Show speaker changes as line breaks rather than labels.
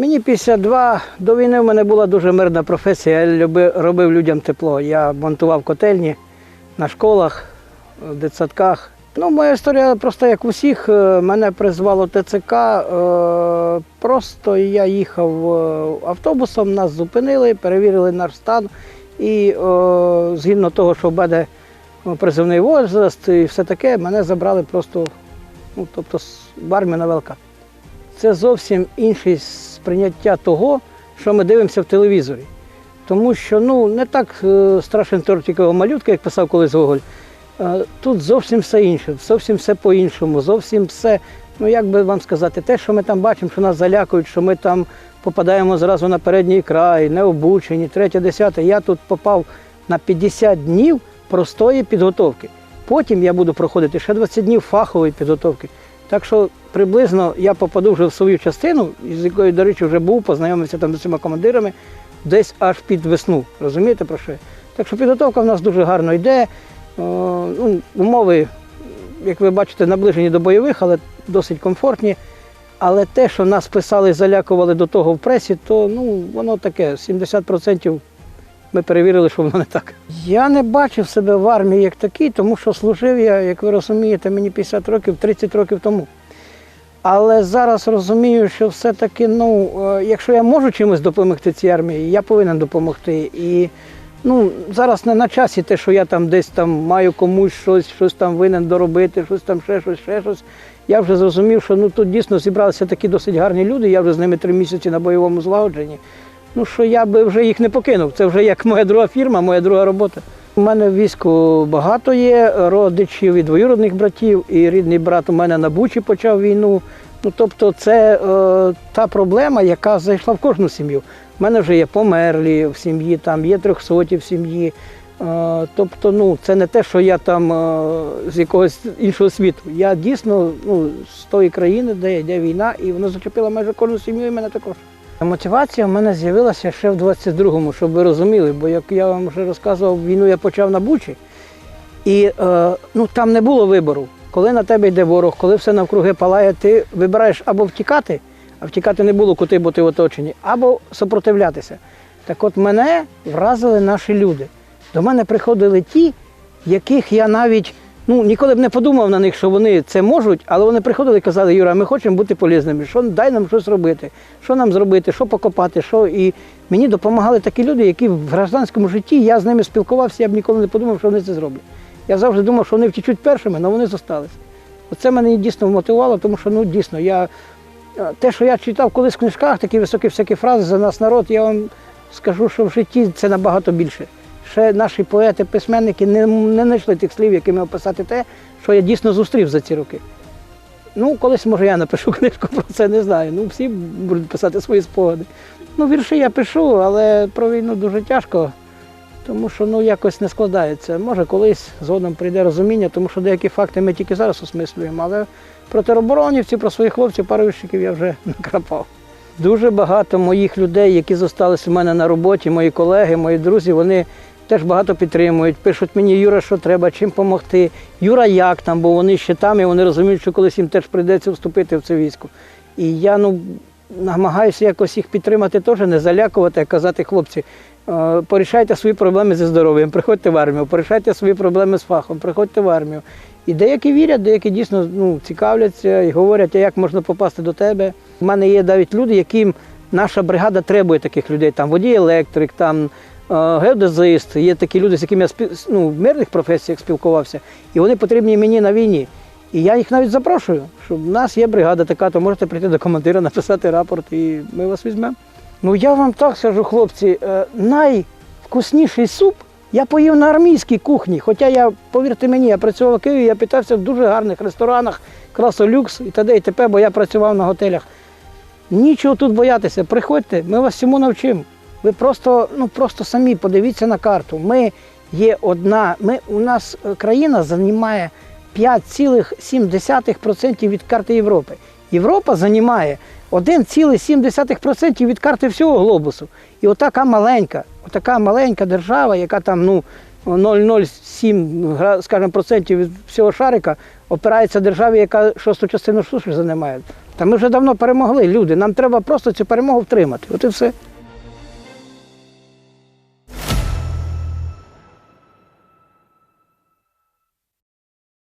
Мені 52, до війни в мене була дуже мирна професія. Я люби, робив людям тепло. Я монтував котельні на школах, в дитсадках. Ну, моя історія просто як у всіх. Е, Мене призвало ТЦК. е, Просто я їхав е, автобусом, нас зупинили, перевірили наш стан. І згідно того, що в мене призовний возраст і все таке, мене забрали просто ну, тобто, в армію на ВЛК. Це зовсім інше сприйняття того, що ми дивимося в телевізорі. Тому що ну, не так е, страшен тортикова малютка, як писав колись Гоголь. Тут зовсім все інше, зовсім все по-іншому, зовсім все, ну як би вам сказати, те, що ми там бачимо, що нас залякують, що ми там попадаємо зразу на передній край, не обучені, третє, десяте. Я тут попав на 50 днів простої підготовки. Потім я буду проходити ще 20 днів фахової підготовки. Так що приблизно я попаду вже в свою частину, з якою, до речі, вже був, познайомився там з усіма командирами, десь аж під весну. Розумієте про що? Так що підготовка в нас дуже гарно йде. Ну, умови, як ви бачите, наближені до бойових, але досить комфортні. Але те, що нас писали, залякували до того в пресі, то ну, воно таке, 70% ми перевірили, що воно не так. Я не бачив себе в армії як такий, тому що служив я, як ви розумієте, мені 50 років, 30 років тому. Але зараз розумію, що все-таки, ну, е, якщо я можу чимось допомогти цій армії, я повинен допомогти. І ну, зараз не на часі те, що я там десь там маю комусь щось, щось там винен доробити, щось там ще щось, ще щось. Я вже зрозумів, що ну, тут дійсно зібралися такі досить гарні люди, я вже з ними три місяці на бойовому злагодженні. Ну що я би вже їх не покинув. Це вже як моя друга фірма, моя друга робота. У мене в війську багато є родичів і двоюродних братів, і рідний брат у мене на Бучі почав війну. Ну тобто, це е, та проблема, яка зайшла в кожну сім'ю. У мене вже є померлі в сім'ї, там є трьохсоті в сім'ї. Е, тобто, ну це не те, що я там е, з якогось іншого світу. Я дійсно ну, з тої країни, де йде війна, і воно зачепило майже кожну сім'ю, і мене також. Мотивація в мене з'явилася ще в 22-му, щоб ви розуміли, бо як я вам вже розказував, війну я почав на Бучі, і е, ну, там не було вибору. Коли на тебе йде ворог, коли все навкруги палає, ти вибираєш або втікати, а втікати не було куди, бо ти в оточенні, або супротивлятися. Так от мене вразили наші люди. До мене приходили ті, яких я навіть ну, ніколи б не подумав на них, що вони це можуть, але вони приходили і казали, Юра, ми хочемо бути полезними, що дай нам щось робити, що нам зробити, що покопати, що. І мені допомагали такі люди, які в гражданському житті я з ними спілкувався, я б ніколи не подумав, що вони це зроблять. Я завжди думав, що вони втічуть першими, але вони зосталися. Оце мене дійсно мотивувало, тому що ну дійсно я е, те, що я читав колись в книжках, такі високі всякі фрази за нас народ, я вам скажу, що в житті це набагато більше. Ще наші поети, письменники не, не знайшли тих слів, якими описати те, що я дійсно зустрів за ці роки. Ну, колись, може, я напишу книжку про це, не знаю. Ну, всі будуть писати свої спогади. Ну, вірші я пишу, але про війну дуже тяжко, тому що ну, якось не складається. Може, колись згодом прийде розуміння, тому що деякі факти ми тільки зараз осмислюємо, але про тероборонівців, про своїх хлопців, пару я вже накрапав. Дуже багато моїх людей, які зосталися у мене на роботі, мої колеги, мої друзі, вони теж багато підтримують. Пишуть мені, Юра, що треба, чим допомогти. Юра, як там, бо вони ще там і вони розуміють, що колись їм теж прийдеться вступити в це військо. І я ну, намагаюся якось їх підтримати, теж не залякувати, а казати, хлопці, е, порішайте свої проблеми зі здоров'ям, приходьте в армію, порішайте свої проблеми з фахом, приходьте в армію. І деякі вірять, деякі дійсно ну, цікавляться і говорять, а як можна попасти до тебе. У мене є навіть люди, яким наша бригада требує таких людей. Там водій електрик, там е, геодезист. Є такі люди, з якими я ну, в мирних професіях спілкувався, і вони потрібні мені на війні. І я їх навіть запрошую, що в нас є бригада така, то можете прийти до командира, написати рапорт, і ми вас візьмемо. Ну я вам так скажу, хлопці, е, найвкусніший суп я поїв на армійській кухні. Хоча я, повірте мені, я працював в Києві, я питався в дуже гарних ресторанах, красолюкс і т.д. і т.п., бо я працював на готелях. Нічого тут боятися, приходьте, ми вас всьому навчимо. Ви просто, ну, просто самі подивіться на карту. Ми є одна, ми, у нас е, країна займає 5,7% від карти Європи. Європа займає 1,7% від карти всього глобусу. І отака маленька, отака маленька держава, яка там, ну, 0,07 гра- скажімо, процентів від всього шарика опирається державі, яка шосту частину суші займає. Та ми вже давно перемогли люди. Нам треба просто цю перемогу втримати. От і все.